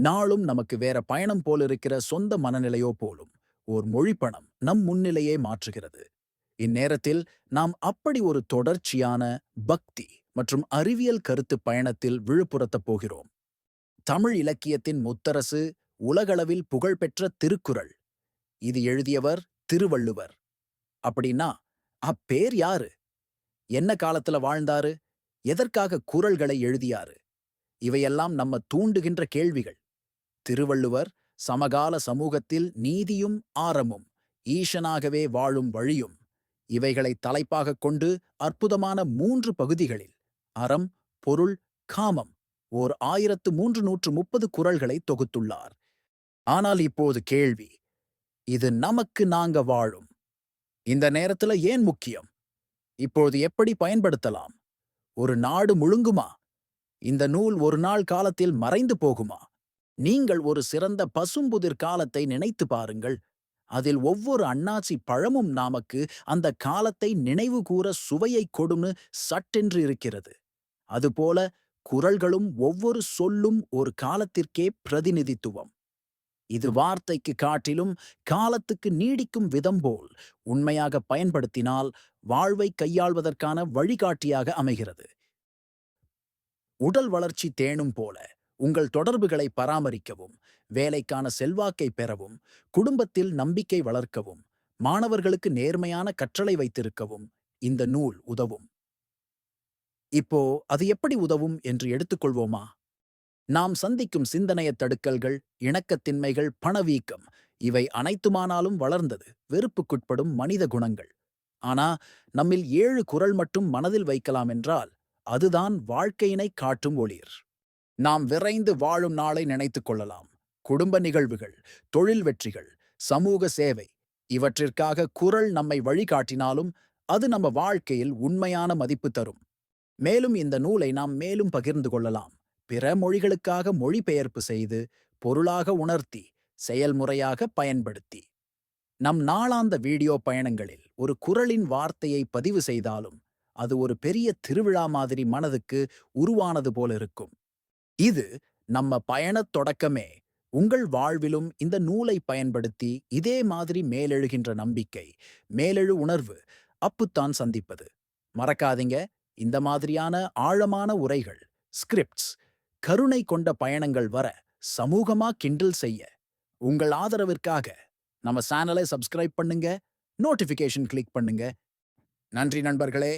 நாளும் நமக்கு வேற பயணம் போல் இருக்கிற சொந்த மனநிலையோ போலும். ஓர் மொழிப்பணம் நம் முன்னிலையை மாற்றுகிறது. இந்நேரத்தில் நாம் அப்படி ஒரு தொடர்ச்சியான பக்தி மற்றும் அறிவியல் கருத்து பயணத்தில் விழுப்புரத்தப் போகிறோம். தமிழ் இலக்கியத்தின் முத்தரசு உலகளவில் புகழ்பெற்ற திருக்குறள். இது எழுதியவர் திருவள்ளுவர். அப்படின்னா அப்பேர் யாரு? என்ன காலத்துல வாழ்ந்தாரு? எதற்காக குரல்களை எழுதியாரு? இவையெல்லாம் நம்ம தூண்டுகின்ற கேள்விகள். திருவள்ளுவர் சமகால சமூகத்தில் நீதியும் ஆரமும் ஈசனாகவே வாழும் வழியும். இவைகளை தலைப்பாகக் கொண்டு அற்புதமான மூன்று பகுதிகளில் அறம் பொருள் காமம் ஓர் ஆயிரத்து மூன்று நூற்று முப்பது குரல்களை தொகுத்துள்ளார். ஆனால் இப்போது கேள்வி இது நமக்கு நாங்க வாழும். இந்த நேரத்துல ஏன் முக்கியம்? இப்போது எப்படி பயன்படுத்தலாம்? ஒரு நாடு முழுங்குமா? இந்த நூல் ஒரு நாள் காலத்தில் மறைந்து போகுமா? நீங்கள் ஒரு சிறந்த பசும்புதிர் காலத்தை நினைத்து பாருங்கள். அதில் ஒவ்வொரு அண்ணாச்சி பழமும் நாமக்கு அந்த காலத்தை நினைவு கூற சுவையை கொடுன்னு சட்டென்று இருக்கிறது. அதுபோல குரல்களும் ஒவ்வொரு சொல்லும் ஒரு காலத்திற்கே பிரதிநிதித்துவம். இது வார்த்தைக்கு காட்டிலும் காலத்துக்கு நீடிக்கும் விதம் போல் உண்மையாக பயன்படுத்தினால் வாழ்வை கையாள்வதற்கான வழிகாட்டியாக அமைகிறது. உடல் வளர்ச்சி தேனும் போல உங்கள் தொடர்புகளை பராமரிக்கவும் வேலைக்கான செல்வாக்கை பெறவும் குடும்பத்தில் நம்பிக்கை வளர்க்கவும் மாணவர்களுக்கு நேர்மையான கற்றலை வைத்திருக்கவும் இந்த நூல் உதவும். இப்போ அது எப்படி உதவும் என்று எடுத்துக்கொள்வோமா? நாம் சந்திக்கும் சிந்தனையத் தடுக்கல்கள் இணக்கத்தின்மைகள் பணவீக்கம் இவை அனைத்துமானாலும் வளர்ந்தது வெறுப்புக்குட்படும் மனித குணங்கள். ஆனா நம்மில் ஏழு குரல் மட்டும் மனதில் வைக்கலாம் என்றால் அதுதான் வாழ்க்கையினை காட்டும் ஒளிர். நாம் விரைந்து வாழும் நாளை நினைத்துக் கொள்ளலாம். குடும்ப நிகழ்வுகள் தொழில் வெற்றிகள் சமூக சேவை இவற்றிற்காக குரல் நம்மை வழிகாட்டினாலும் அது நம்ம வாழ்க்கையில் உண்மையான மதிப்பு தரும். மேலும் இந்த நூலை நாம் மேலும் பகிர்ந்து கொள்ளலாம். பிற மொழிகளுக்காக மொழிபெயர்ப்பு செய்து பொருளாக உணர்த்தி செயல்முறையாக பயன்படுத்தி. நம் நாளாந்த வீடியோ பயணங்களில் ஒரு குரலின் வார்த்தையை பதிவு செய்தாலும் அது ஒரு பெரிய திருவிழா மாதிரி மனதுக்கு உருவானது போல இருக்கும். இது நம்ம பயணத் தொடக்கமே. உங்கள் வாழ்விலும் இந்த நூலை பயன்படுத்தி இதே மாதிரி மேலெழுகின்ற நம்பிக்கை மேலெழு உணர்வு அப்புத்தான் சந்திப்பது. மறக்காதீங்க. இந்த மாதிரியான ஆழமான உரைகள் ஸ்கிரிப்ட்ஸ் கருணை கொண்ட பயணங்கள் வர சமூகமா கிண்டில் செய்ய. உங்கள் ஆதரவிற்காக நம்ம சேனலை சப்ஸ்கிரைப் பண்ணுங்க நோட்டிஃபிகேஷன் கிளிக் பண்ணுங்க. நன்றி நண்பர்களே.